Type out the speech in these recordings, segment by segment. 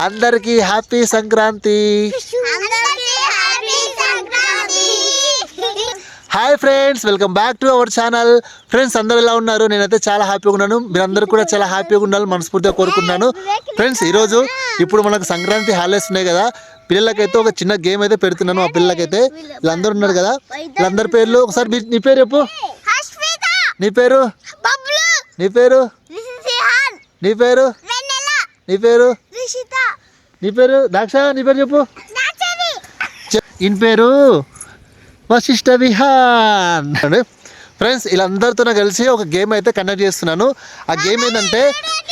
అందరికీ happy Sankranti. Hi friends welcome back to our channel. Friends అందరూ ఎలా ఉన్నారు? నేనైతే చాలా హ్యాపీగా ఉన్నాను. మీరందరూ కూడా చాలా హ్యాపీగా ఉండాలని మనస్ఫూర్తిగా కోరుకుంటున్నాను. ఫ్రెండ్స్ ఈరోజు ఇప్పుడు మనకు సంక్రాంతి హాలిడేస్ ఉన్నాయి కదా. పిల్లలకైతే ఒక చిన్న గేమ్ అయితే పెడుతున్నాను ఆ పిల్లలకైతే. వీళ్ళందరూ ఉన్నారు కదా. వీళ్ళందరి పేర్లు ఒకసారి మీ- నీ పేరు చెప్పు. నీ పేరు? నీ పేరు? నీ పేరు? నీ పేరు? నీ పేరు? దాక్ష నీ పేరు చెప్పు. ఈయన పేరు? వశిష్ఠ విహాన్. ఫ్రెండ్స్ వీళ్ళందరితో కలిసి ఒక గేమ్ అయితే కండక్ట్ చేస్తున్నాను. ఆ గేమ్ ఏంటంటే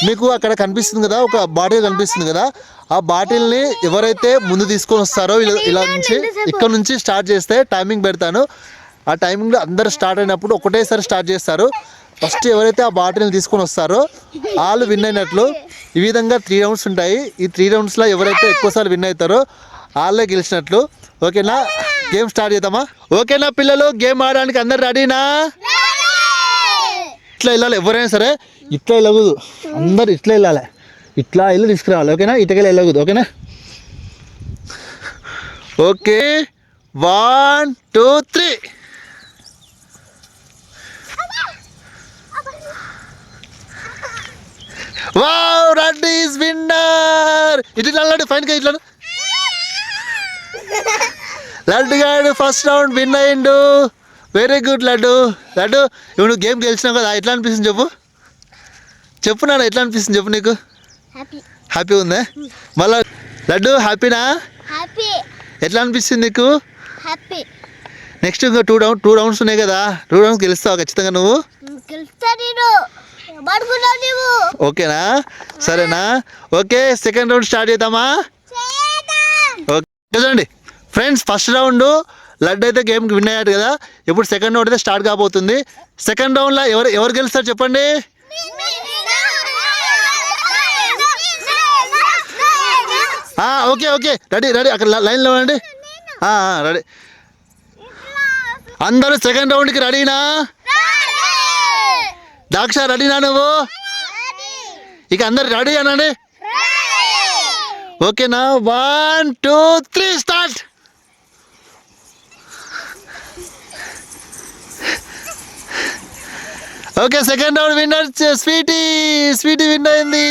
మీకు అక్కడ కనిపిస్తుంది కదా ఒక బాటిల్ కనిపిస్తుంది కదా. ఆ బాటిల్ని ఎవరైతే ముందు తీసుకొని వస్తారో ఇలా ఇలా నుంచి ఇక్కడ నుంచి స్టార్ట్ చేస్తే టైమింగ్ పెడతాను. ఆ టైమింగ్లో అందరు స్టార్ట్ అయినప్పుడు ఒకటేసారి స్టార్ట్ చేస్తారు. ఫస్ట్ ఎవరైతే ఆ బాటిల్ని తీసుకొని వస్తారో వాళ్ళు విన్ అయినట్లు ఈ విధంగా త్రీ రౌండ్స్ ఉంటాయి. ఈ త్రీ రౌండ్స్లో ఎవరైతే ఎక్కువసార్లు విన్ అవుతారో వాళ్ళే గెలిచినట్లు. ఓకేనా? గేమ్ స్టార్ట్ చేద్దామా? ఓకేనా పిల్లలు? గేమ్ ఆడడానికి అందరు రెడీనా? ఇట్లా వెళ్ళాలి ఎవరైనా సరే. ఇట్లా వెళ్ళకూడదు. అందరు ఇట్లా వెళ్ళాలి. ఇట్లా వెళ్ళి తీసుకురావాలి ఓకేనా? ఇటుకెళ్ళి వెళ్ళకూడదు. ఓకేనా? Okay. One two three wow red is winner ఇట్లా అల్లాడు ఫైన్గా ఇట్లా లడ్డు గాడు ఫస్ట్ రౌండ్ విన్ అయ్యిండు. Very good Laddu. లడ్డు ఇప్పుడు గేమ్ గెలిచినావు కదా ఎట్లా అనిపిస్తుంది చెప్పు? చెప్పు నాన్న ఎట్లా అనిపిస్తుంది చెప్పు నీకు? హ్యాపీ ఉందా? మళ్ళా లడ్డు హ్యాపీనా హ్యాపీ ఎట్లా అనిపిస్తుంది నీకు? హ్యాపీ నెక్స్ట్ ఇంకా టూ రౌండ్ టూ రౌండ్స్ ఉన్నాయి కదా. టూ రౌండ్స్ గెలుస్తావు ఖచ్చితంగా నువ్వు? ఓకేనా? సరేనా? ఓకే సెకండ్ రౌండ్ స్టార్ట్ చేద్దామా? ఓకే చూడండి. ఫ్రెండ్స్ ఫస్ట్ రౌండ్ లడ్డు అయితే గేమ్కి విన్ అయ్యాడు కదా. ఇప్పుడు సెకండ్ రౌండ్ అయితే స్టార్ట్ కాబోతుంది. సెకండ్ రౌండ్లో ఎవరు ఎవరు గెలుస్తారు చెప్పండి? Okay okay. Ready ready. అక్కడ ల- లైన్లో ఉండండి. రెడీ. అందరూ సెకండ్ రౌండ్కి రెడీనా దాక్ష రెడీనా నువ్వు? ఇక అందరు రెడీ అనండి ఓకేనా? One two three start! Okay second round winner Sweety Sweety win అయింది.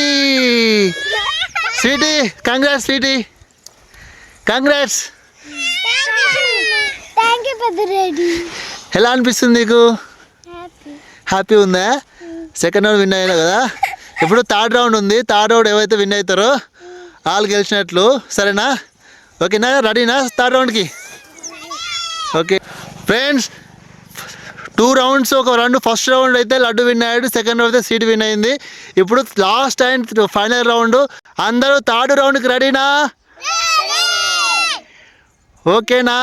Sweety congrats Sweety. కంగ్రాట్స్. ఎలా అనిపిస్తుంది నీకు? హ్యాపీ ఉందా? సెకండ్ రౌండ్ విన్ అయ్యారు కదా? ఇప్పుడు థర్డ్ రౌండ్ ఉంది. థర్డ్ రౌండ్ ఎవరైతే విన్ అవుతారో వాళ్ళు గెలిచినట్లు. సరేనా? ఓకేనా? రెడీనా థర్డ్ రౌండ్కి? ఓకే. ఫ్రెండ్స్ టూ రౌండ్స్ ఒక రౌండ్ ఫస్ట్ రౌండ్ అయితే లడ్డు విన్ అయ్యాడు. సెకండ్ రౌండ్ అయితే సీట్ విన్ అయింది. ఇప్పుడు లాస్ట్ అండ్ ఫైనల్ రౌండ్. అందరూ థర్డ్ రౌండ్కి రెడీనా? ఓకేనా?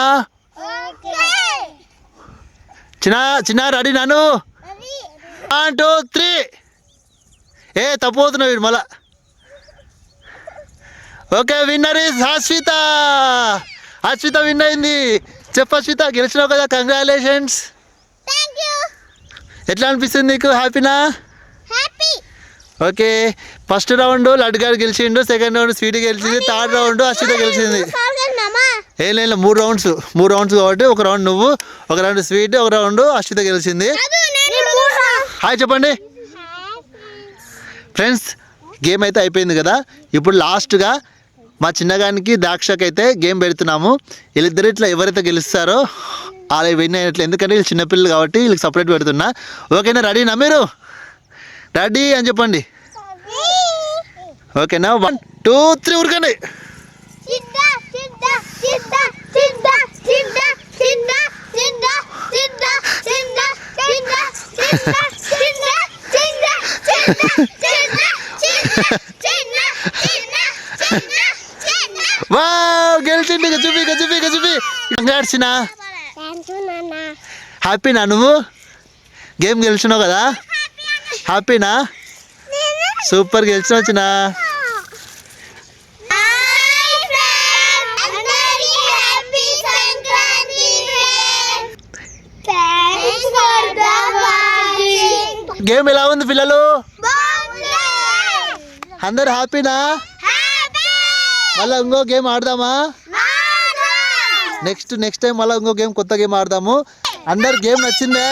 చిన్న చిన్న రెడీ నాను వన్ టూ త్రీ ఏ తప్పవుతున్నావు వీడు మళ్ళా. Okay winner is Ashwitha Ashwitha win అయింది. చెప్పు అశ్విత గెలిచినావు కదా కంగ్రాచులేషన్స్ ఎట్లా అనిపిస్తుంది నీకు? హ్యాపీనా happy okay first round Laddu గారు గెలిచిండు సెకండ్ రౌండ్ స్వీట్ గెలిచింది థర్డ్ రౌండ్ అశ్విత గెలిచింది. ఏం లేదు మూడు రౌండ్స్ మూడు రౌండ్స్ కాబట్టి ఒక రౌండ్ నువ్వు ఒక రౌండ్ స్వీట్ ఒక రౌండ్ అశ్విత గెలిచింది. హాయ్ చెప్పండి. ఫ్రెండ్స్ గేమ్ అయితే అయిపోయింది కదా. ఇప్పుడు లాస్ట్గా మా చిన్నగానికి దాక్షకి అయితే గేమ్ పెడుతున్నాము. వీళ్ళిద్దరు ఇట్లా ఎవరైతే గెలుస్తారో వాళ్ళు విన్ అయినట్లు. ఎందుకంటే వీళ్ళు చిన్నపిల్లలు కాబట్టి వీళ్ళకి సపరేట్ పెడుతున్నా. ఓకేనా రెడీనా మీరు? రెడీ అని చెప్పండి. ఓకేనా వన్ టూ త్రీ ఉరకండి. Ha ha. సిద్ధ వా గెలిచింది ఇక చూపి చూపి చూపి కంగ్రాట్స్ నా. హ్యాపీనా నువ్వు? గేమ్ గెలిచినావు కదా? హ్యాపీనా సూపర్ గెలిచినావు వచ్చినా గేమ్ ఎలా ఉంది పిల్లలు? అందరు హ్యాపీనా? మళ్ళీ ఇంకో గేమ్ ఆడదామా? నెక్స్ట్ నెక్స్ట్ టైం మళ్ళీ ఇంకో గేమ్ కొత్త గేమ్ ఆడదాము. అందరు గేమ్ నచ్చిందే?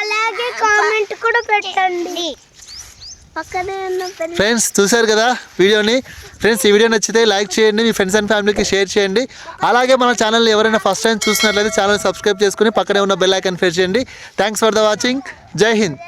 అలాగే కామెంట్ కూడా పెట్టండి. ఫ్రెండ్స్ చూశారు కదా వీడియోని? ఫ్రెండ్స్ ఈ వీడియో నచ్చితే లైక్ చేయండి మీ ఫ్రెండ్స్ అండ్ ఫ్యామిలీకి షేర్ చేయండి. అలాగే మన ఛానల్ని ఎవరైనా ఫస్ట్ టైం చూసినట్లయితే ఛానల్ సబ్స్క్రైబ్ చేసుకుని పక్కనే ఉన్న బెల్ ఐకాన్ ప్రెస్ చేయండి. Thanks for the watching Jai Hind